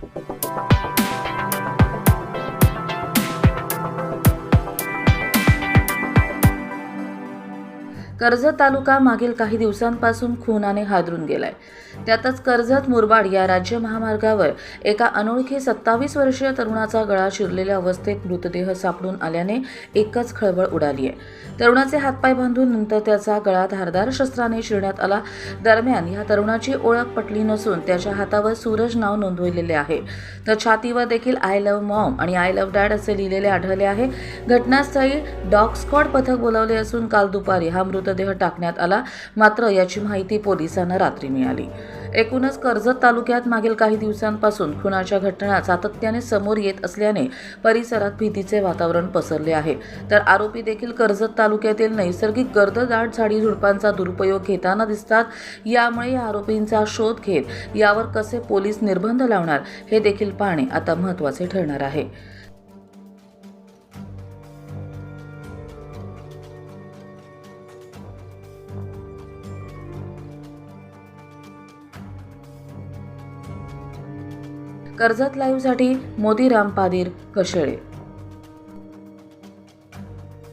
Thank you. Karjat तालुका मागील काही दिवसांपासून खुनाने हादरून गेलाय. त्यातच कर्जत मुरबाड या राज्य महामार्गावर एका अनोळखी सत्तावीस वर्षीय तरुणाचा गळा शिरलेल्या अवस्थेत मृतदेह सापडून आल्याने एकच खळबळ उडाली आहे. तरुणाचे हातपाय बांधून नंतर त्याचा गळा धारदार शस्त्राने शिरण्यात आला. दरम्यान या तरुणाची ओळख पटली नसून त्याच्या हातावर सूरज नाव नोंदवलेले आहे. तर छातीवर देखील आय लव्ह मॉम आणि आय लव्ह डॅड असे लिहिलेले आढळले आहे. घटनास्थळी डॉग स्कॉड पथक बोलावले असून काल दुपारी हा मृत मृतदेह टाकण्यात आला. मात्र याची माहिती पोलिसांना रात्री मिळाली. एकूणच कर्जत तालुक्यात मागील काही दिवसांपासून खुनाच्या घटना सातत्याने समोर येत असल्याने परिसरात भीतीचे वातावरण पसरले आहे. तर आरोपी देखील कर्जत तालुक्यातील नैसर्गिक गर्ददाट झाडी झुडपांचा दुरुपयोग घेताना दिसतात. यामुळे या आरोपींचा शोध घेत यावर कसे पोलीस निर्बंध लावणार हे देखील पाहणे आता महत्त्वाचे ठरणार आहे. कर्जत लाईव्हसाठी मोदीराम पादीर कशेळे.